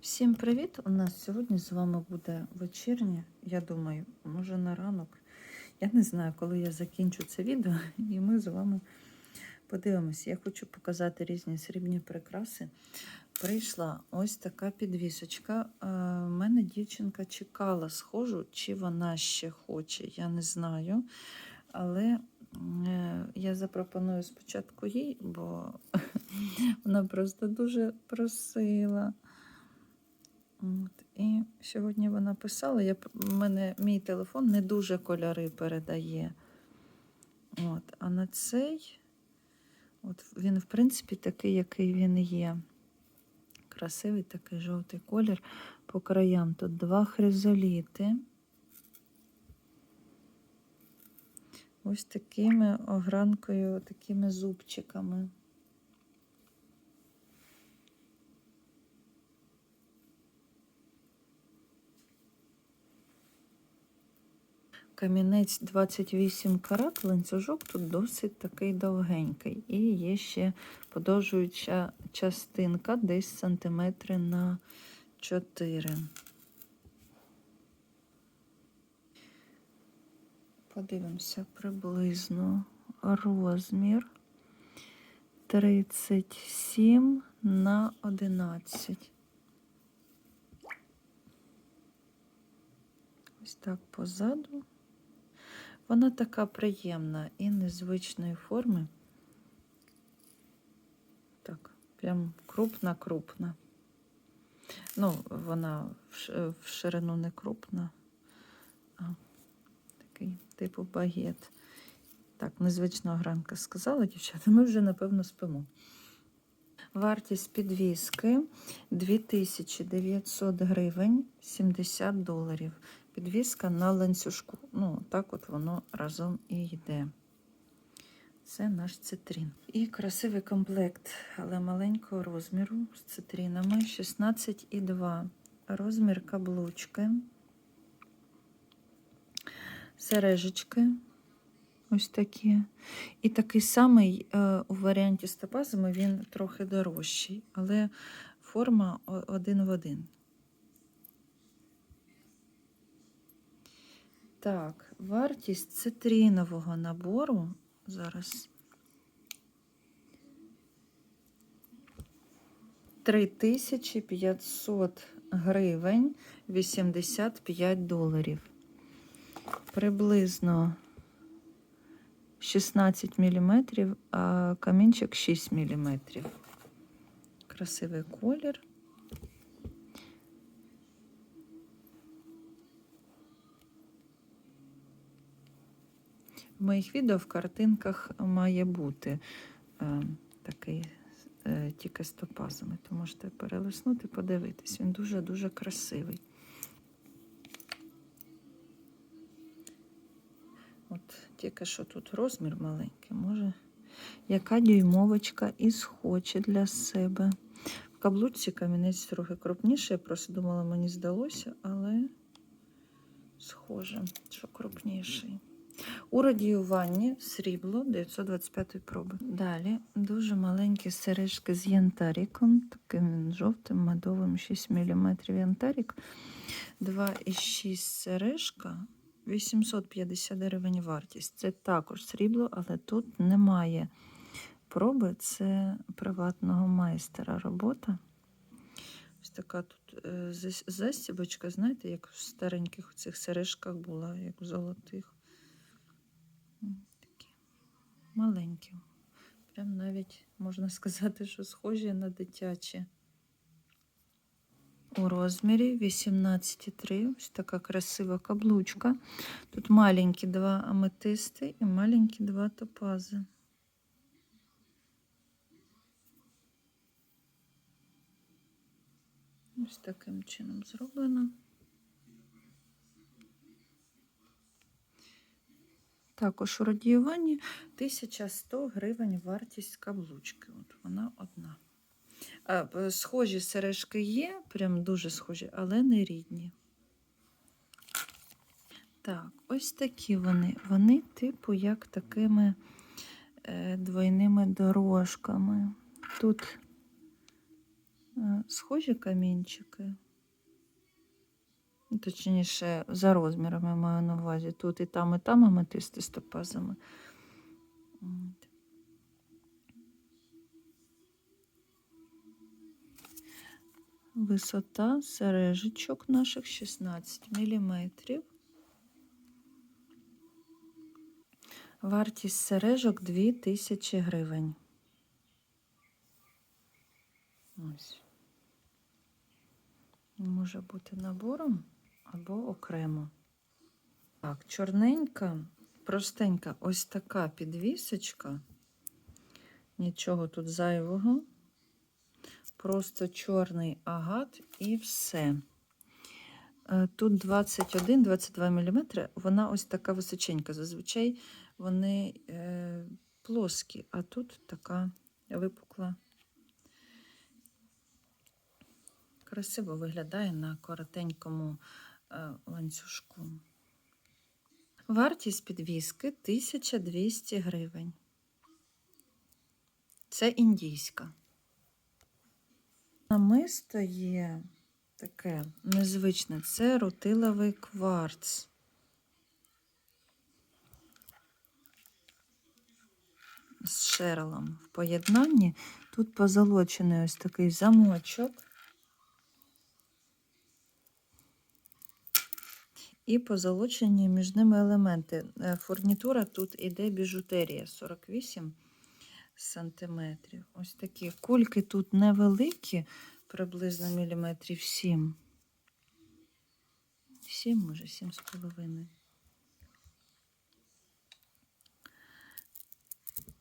Всім привіт! У нас сьогодні з вами буде вечірнє. Я думаю, може на ранок. Я не знаю, коли я закінчу це відео, і ми з вами подивимося. Я хочу показати різні срібні прикраси. Прийшла ось така підвісочка. У мене дівчинка чекала, схожу, чи вона ще хоче, я не знаю. Але е, я запропоную спочатку їй, бо вона просто дуже просила. От. І сьогодні вона писала, я, мене, мій телефон не дуже кольори передає. От. А на цей, от він, в принципі, такий, який він є. Красивий такий жовтий колір. По краям тут два хризоліти. Ось такими огранкою, такими зубчиками. Камінець 28 карат, ланцюжок тут досить такий довгенький. І є ще подовжуюча частинка десь сантиметри на 4. Подивимося приблизно розмір 37 на 11. Ось так позаду. Вона така приємна і незвичної форми. Так, прям крупна-крупна. Ну, вона в ширину не крупна, а такий типу багет. Так, незвична гранка сказала, дівчата. Ми вже, напевно, спимо. Вартість підвіски 2900 гривень 70 доларів. Підвіска на ланцюжку. Ну, так от воно разом і йде. Це наш цитрін. І красивий комплект, але маленького розміру з цитрінами 16,2. Розмір каблучки. Сережечки. Ось такі. І такий самий е, у варіанті з топазами він трохи дорожчий, але форма один в один. Так, вартість цитрінового набору зараз 3500 гривень 85 доларів. Приблизно 16 мм, а камінчик 6 мм. Красивий колір. В моїх відео в картинках має бути е, такий е, тільки топазами. То можете перелиснути, подивитись. Він дуже-дуже красивий. От тільки що тут розмір маленький, може, яка дюймовочка і схоче для себе. В каблучці камінець трохи крупніший, я просто думала, мені здалося, але схоже, що крупніший. У радіюванні срібло 925 проби. Далі дуже маленькі сережки з янтариком, таким він жовтим, медовим 6 мм янтарик. 2,6 сережка, 850 гривень вартість. Це також срібло, але тут немає проби. Це приватного майстера робота. Ось така тут е, зас- застібочка, знаєте, як в стареньких цих сережках була, як в золотих. М, Такі маленькі. Прям навіть можна сказати, що схожі на дитячі. У розмірі 18,3. Ось така красива каблучка. Тут маленькі два аметисти і маленькі два топази. Ось таким чином зроблено. Також у радіюванні 1100 гривень вартість каблучки. От вона одна. А, схожі сережки є, прям дуже схожі, але не рідні. Так, ось такі вони. Вони, типу, як такими е, двойними дорожками. Тут Е, Схожі камінчики. Ну, Точніше, за розмірами маю на увазі. Тут і там, і там аметисти з топазами. От. Висота сережечок наших 16 мм. Вартість сережок 2000 гривень. Ось. Може бути набором або окремо. Так, чорненька, простенька, ось така підвісочка. Нічого тут зайвого. Просто чорний агат і все. Е, Тут 21-22 мм, вона ось така височенька. Зазвичай вони е, плоскі, а тут така випукла. Красиво виглядає на коротенькому е, ланцюжку. Вартість підвіски 1200 гривень. Це індійська. Намисто є таке незвичне. Це рутиловий кварц. З шерлом в поєднанні. Тут позолочений ось такий замочок. І позолочені між ними елементи. Е, Фурнітура тут іде біжутерія 48 сантиметрів. Ось такі кульки тут невеликі, приблизно міліметрів 7. 7, може, 7 з половиною.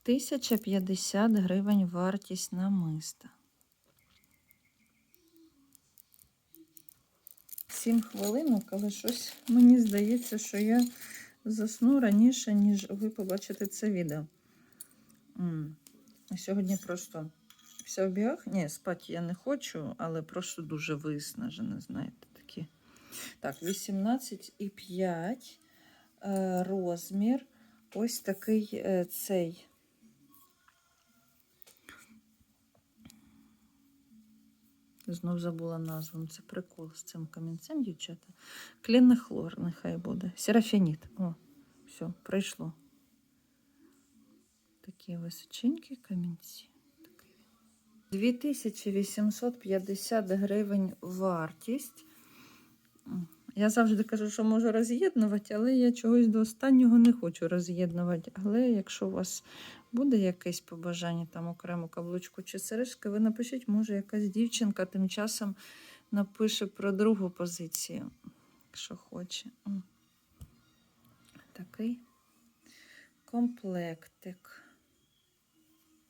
1050 гривень вартість намиста. 7 хвилинок, але щось мені здається, що я засну раніше, ніж ви побачите це відео. Сьогодні просто вся в бігах. Ні, спати я не хочу, але просто дуже виснажена, знаєте, такі. Так, 18,5 е, розмір. Ось такий е, цей. Знов забула назву. Це прикол з цим камінцем, дівчата. Клінний хлор, нехай буде. Серафініт. О, все, прийшло. Такі височенькі камінці. 2850 гривень вартість. Я завжди кажу, що можу роз'єднувати, але я чогось до останнього не хочу роз'єднувати. Але якщо у вас буде якесь побажання, там окрему каблучку чи сережки, ви напишіть, може, якась дівчинка тим часом напише про другу позицію, якщо хоче. Такий комплектик.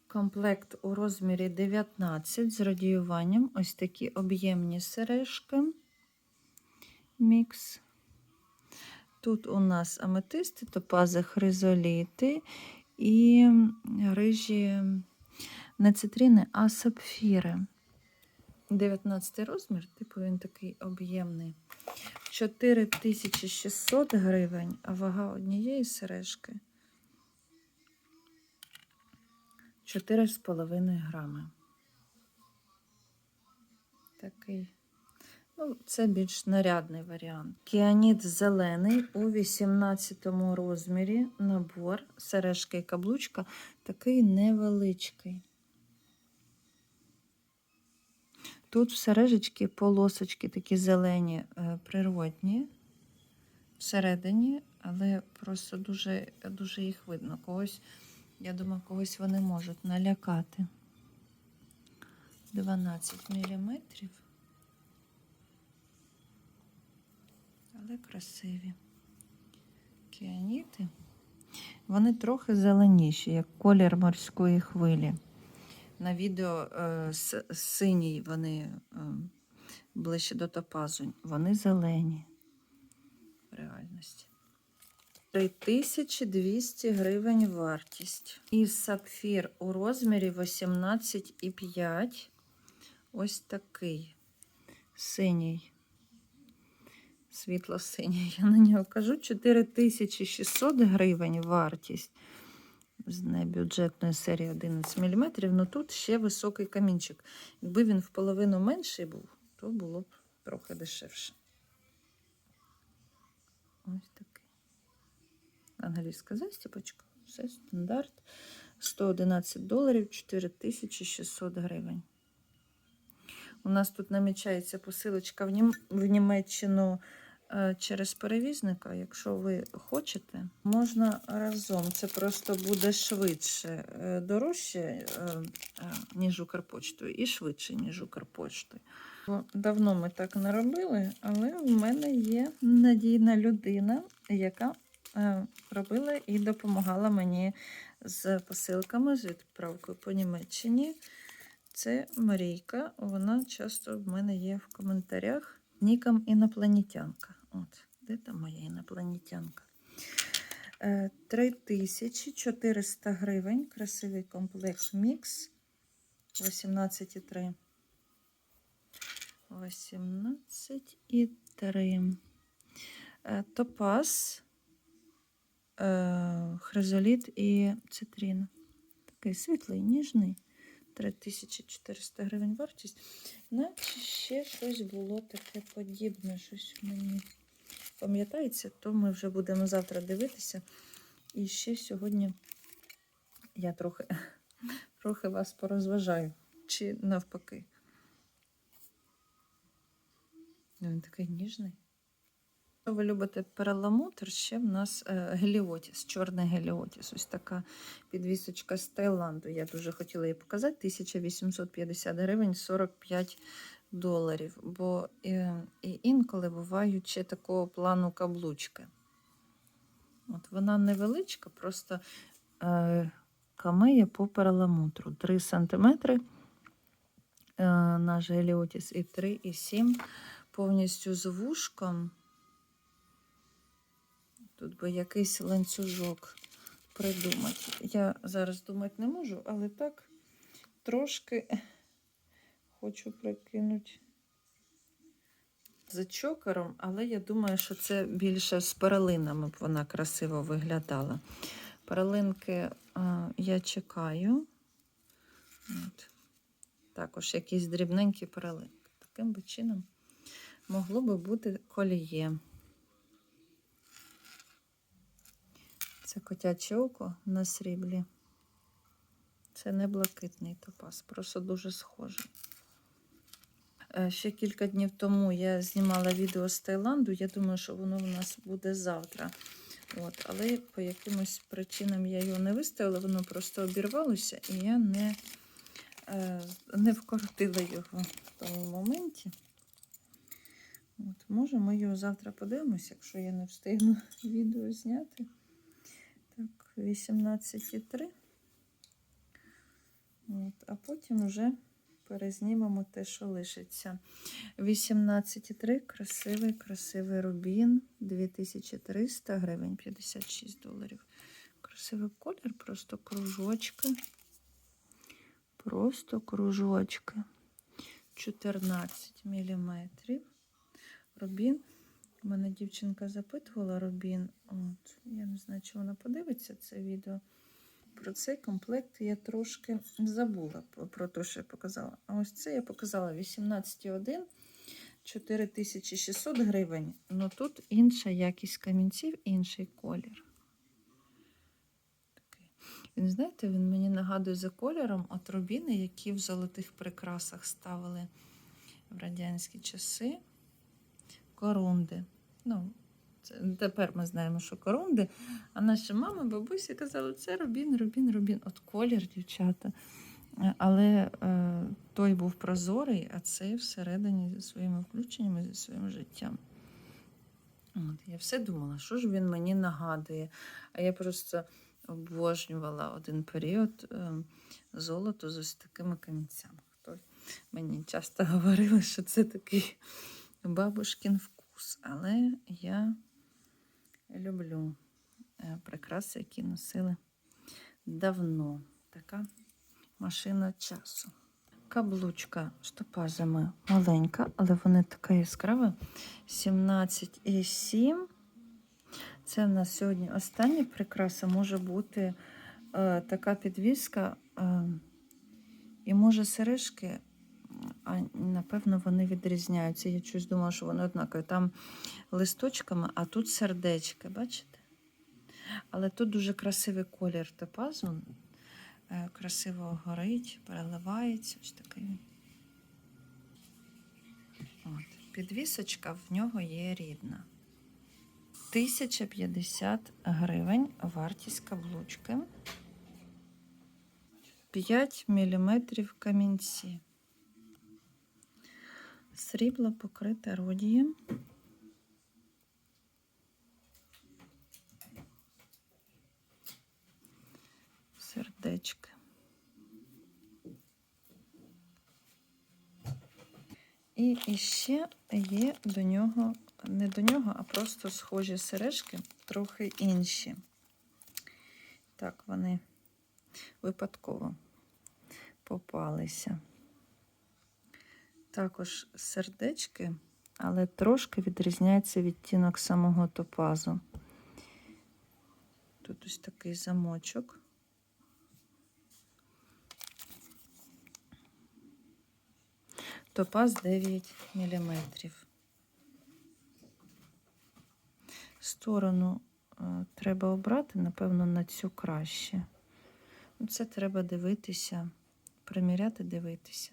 Комплект у розмірі 19 з радіюванням. Ось такі об'ємні сережки. Мікс. Тут у нас аметисти, топази, хризоліти і рижі не цитрини, а сапфіри. 19 розмір, типу він такий об'ємний. 4600 гривень, а вага однієї сережки 4,5 грами. Такий. Ну, це більш нарядний варіант. Кіаніт зелений у 18 розмірі. Набор, сережка і каблучка, такий невеличкий. Тут в сережечки полосочки такі зелені, е, природні всередині, але просто дуже, дуже їх видно. Когось, я думаю, когось вони можуть налякати. 12 міліметрів. Але красиві. Кіаніти. Вони трохи зеленіші, як колір морської хвилі. На відео е, синій вони е, ближче до топазу. Вони зелені в реальності. 3200 гривень вартість. І сапфір у розмірі 18,5. Ось такий синій. Світло-синій. Я на нього кажу 4600 гривень вартість. з небюджетної серії 11 мм, але тут ще високий камінчик. Якби він в половину менший був, то було б трохи дешевше. Ось такий. Англійська застіпочка. Все стандарт. 111 доларів 4600 гривень. У нас тут намічається посилочка в, Нім... в Німеччину е, через перевізника. Якщо ви хочете, можна разом. Це просто буде швидше, е, дорожче, е, ніж Укрпочтою, і швидше, ніж Укрпоштою. Бо Давно ми так не робили, але в мене є надійна людина, яка робила і допомагала мені з посилками, з відправкою по Німеччині. Це Марійка. Вона часто в мене є в коментарях. Ніком інопланетянка. От, де там моя інопланетянка? Е, 3400 гривень. Красивий комплект мікс. 18,3. 18,3. Е, Топаз, е, хризоліт і цитрін. Такий світлий, ніжний. 3400 гривень вартість. Наче ще щось було таке подібне, щось мені пам'ятається, то ми вже будемо завтра дивитися. І ще сьогодні я трохи, трохи вас порозважаю. Чи навпаки. Ну, Він такий ніжний. Якщо ви любите перламутр, ще в нас е, геліотіс, чорний геліотіс. Ось така підвісочка з Таїланду. Я дуже хотіла її показати. 1850 гривень 45 доларів. Бо і інколи бувають ще такого плану каблучки. От Вона невеличка, просто е, камея по перламутру. 3 см е, наш геліотіс і 3,7 повністю з вушком. Тут би якийсь ланцюжок придумати. Я зараз думати не можу, але так трошки хочу прикинути за чокером, але я думаю, що це більше з перелинами б вона красиво виглядала. Перелинки а, я чекаю. От. Також якісь дрібненькі перелинки. Таким би чином могло би бути коліє. Це котяче око на сріблі. Це не блакитний топаз, просто дуже схожий. Е, Ще кілька днів тому я знімала відео з Таїланду. Я думаю, що воно в нас буде завтра. От, Але по якимось причинам я його не виставила, воно просто обірвалося, і я не, е, не вкоротила його в тому моменті. От, Може, ми його завтра подивимося, якщо я не встигну відео зняти. Так, 18,3. От, а потім вже перезнімемо те, що лишиться. 18,3 красивий, красивий рубін. 2300 гривень, 56 доларів. Красивий колір, просто кружочки. Просто кружочки. 14 міліметрів. Рубін. У мене дівчинка запитувала Рубін. От, я не знаю, чи вона подивиться це відео. Про цей комплект я трошки забула про те, що я показала. А ось це я показала 18,1, 4600 гривень. Ну тут інша якість камінців, інший колір. Такий. Він, знаєте, він мені нагадує за кольором от рубіни, які в золотих прикрасах ставили в радянські часи. Корунди. Ну, тепер ми знаємо, що корунди. А наші мами, бабусі казали, це рубін, рубін, рубін. От колір, дівчата. Е, Але е, той був прозорий, а цей всередині зі своїми включеннями, зі своїм життям. От, я все думала, що ж він мені нагадує. А я просто обожнювала один період е, золото з ось такими камінцями. Мені часто говорили, що це такий бабушкін вкус. Але я люблю е, прикраси, які носили давно. Така машина часу. Каблучка з маленька, але вони така яскрава. 17,7. Це в нас сьогодні остання прикраса може бути е, така підвіска, е, і може сережки, а напевно, вони відрізняються. Я щось думала, що вони однакові. Там листочками, а тут сердечки, бачите? Але тут дуже красивий колір топазу. Е, Красиво горить, переливається. Ось такий. От. Підвісочка в нього є рідна. 1050 гривень вартість каблучки. 5 мм камінці. Срібло покрите родієм. Сердечки. І іще є до нього, не до нього, а просто схожі сережки, трохи інші. Так, вони випадково попалися. Також сердечки, але трошки відрізняється відтінок самого топазу. Тут ось такий замочок. Топаз 9 мм. Сторону е, треба обрати, напевно, на цю краще. Ну, Це треба дивитися, приміряти, дивитися.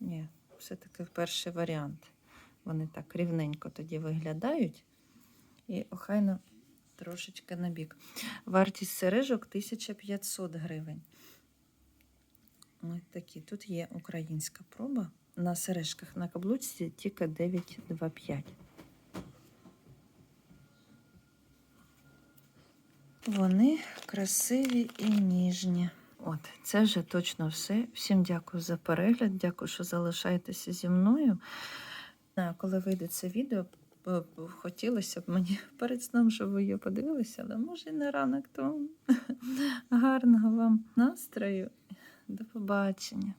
Ні, все-таки перший варіант. Вони так рівненько тоді виглядають. І охайно трошечки на бік. Вартість сережок 1500 гривень. Ось такі. Тут є українська проба. На сережках на каблучці тільки 925. Вони красиві і ніжні. От, це вже точно все. Всім дякую за перегляд. Дякую, що залишаєтеся зі мною. Коли вийде це відео, хотілося б мені перед сном, щоб ви його подивилися, але може і не ранок тому. Гарного вам настрою. До побачення.